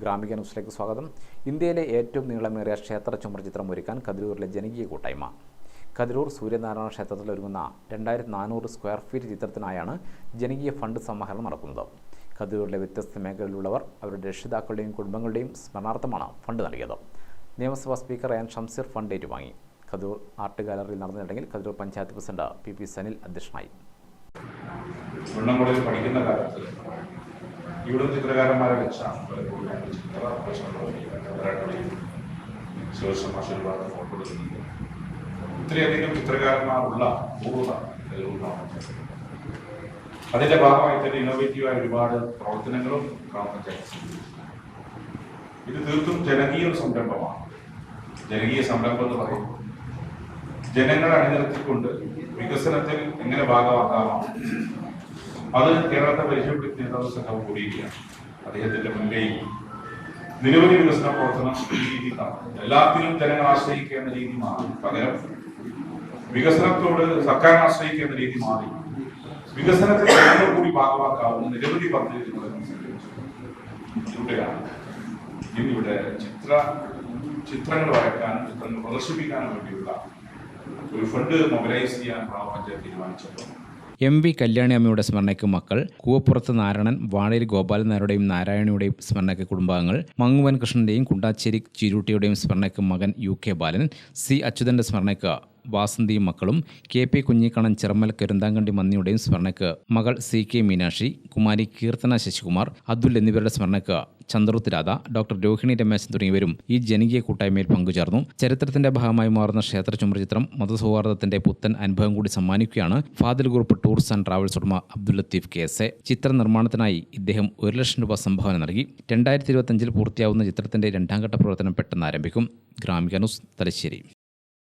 ഗ്രാമിക ന്യൂസിലേക്ക് സ്വാഗതം. ഇന്ത്യയിലെ ഏറ്റവും നീളമേറിയ ക്ഷേത്ര ചുമർചിത്രം ഒരുക്കാൻ കതിരൂരിലെ ജനകീയ കൂട്ടായ്മ. കതിരൂർ സൂര്യനാരായണ ക്ഷേത്രത്തിൽ ഒരുങ്ങുന്ന രണ്ടായിരത്തി നാനൂറ് സ്ക്വയർ ഫീറ്റ് ചിത്രത്തിനായാണ് ജനകീയ ഫണ്ട് സമാഹരണം നടക്കുന്നത്. കതിരൂരിലെ വ്യത്യസ്ത മേഖലയിലുള്ളവർ അവരുടെ രക്ഷിതാക്കളുടെയും കുടുംബങ്ങളുടെയും സ്മരണാർത്ഥമാണ് ഫണ്ട് നൽകിയത്. നിയമസഭാ സ്പീക്കർ എൻ ഷംസീർ ഫണ്ട് ഏറ്റുവാങ്ങി. കതിരൂർ ആർട്ട് ഗാലറിയിൽ നടന്ന ചടങ്ങിൽ Kathiroor panchayat president P P Sanil അധ്യക്ഷനായി. പഠിക്കുന്ന ഇവിടുന്ന് ചിത്രകാരന്മാരെ വെച്ചാണ് ചിത്ര ശിവസമാശ ഒരുപാട് ഫോട്ടോ എടുക്കുന്നുണ്ട് ഇത്രയധികം ചിത്രകാരന്മാരുള്ള പൂർവ അതിന്റെ ഭാഗമായി തന്നെ ഇന്നോവേറ്റീവായ ഒരുപാട് പ്രവർത്തനങ്ങളും ഗ്രാമപഞ്ചായത്ത് ചെയ്തിട്ടുണ്ട്. ഇത് തീർത്തും ജനകീയ ഒരു സംരംഭമാണ്. ജനകീയ സംരംഭം എന്ന് പറയുമ്പോൾ ജനങ്ങളെ അണിനിർത്തിക്കൊണ്ട് വികസനത്തിൽ എങ്ങനെ ഭാഗമാക്കാമോ അത് കേരളത്തെ പരിചയപ്പെടുത്തി നേതാവ് സംഘം കൂടിയിരിക്കുകയാണ്. അദ്ദേഹത്തിന്റെ മുൻകൈ നിരവധി വികസന പ്രവർത്തനം ഈ എല്ലാത്തിനും ജനങ്ങൾ ആശ്രയിക്കേണ്ട രീതി മാറി. പകരം വികസനത്തോട് സർക്കാർ ആശ്രയിക്കേണ്ട രീതി മാറി. വികസനത്തിൽ ജനങ്ങൾ കൂടി ഭാഗമാക്കാവുന്ന നിരവധി പദ്ധതികൾ ഇവിടെയാണ് ഇന്നിവിടെ ചിത്ര ചിത്രങ്ങൾ വരയ്ക്കാനും ചിത്രങ്ങൾ പ്രദർശിപ്പിക്കാനും വേണ്ടിയുള്ള ഒരു ഫണ്ട് മൊബിലൈസ് ചെയ്യാൻ ഗ്രാമപഞ്ചായത്ത് തീരുമാനിച്ചപ്പോൾ. എം വി കല്യാണി അമ്മയുടെ സ്മരണയ്ക്ക് മക്കൾ കൂവപ്പുറത്ത് നാരായണൻ വാഴയിൽ ഗോപാലൻ നായരുടെയും നാരായണിയുടെയും സ്മരണയ്ക്ക് കുടുംബാംഗങ്ങൾ മങ്ങുവൻ കൃഷ്ണന്റെയും കുണ്ടാച്ചേരി ചിരൂട്ടിയുടെയും സ്മരണയ്ക്ക് മകൻ യു കെ ബാലൻ സി അച്യുതന്റെ സ്മരണയ്ക്ക് വാസന്തിയും മക്കളും കെ പി കുഞ്ഞിക്കണ്ണൻ ചെറമ്മൽ കരുന്താങ്കണ്ടി മന്നിയുടെയും സ്മരണയ്ക്ക്. മകൾ സി കെ മീനാക്ഷി കുമാരി കീർത്തന ശശികുമാർ അതുൽ എന്നിവരുടെ സ്മരണയ്ക്ക് ചന്ദ്രുത്ത് രാധ ഡോക്ടർ രോഹിണി രമേശൻ തുടങ്ങിയവരും ഈ ജനകീയ കൂട്ടായ്മയിൽ പങ്കുചേർന്നു. ചരിത്രത്തിന്റെ ഭാഗമായി മാറുന്ന ക്ഷേത്ര ചുമർചിത്രം മതസൗഹാർദ്ദത്തിന്റെ പുത്തൻ അനുഭവം കൂടി സമ്മാനിക്കുകയാണ് Fadil group tours and travels ഉടമ Abdul Latheef K S A. ചിത്ര നിർമ്മാണത്തിനായി ഇദ്ദേഹം ഒരു ലക്ഷം രൂപ സംഭാവന നൽകി. രണ്ടായിരത്തി ഇരുപത്തഞ്ചിൽ പൂർത്തിയാവുന്ന ചിത്രത്തിന്റെ രണ്ടാം ഘട്ട പ്രവർത്തനം പെട്ടെന്ന് ആരംഭിക്കും. ഗ്രാമിക ന്യൂസ് തലശ്ശേരി.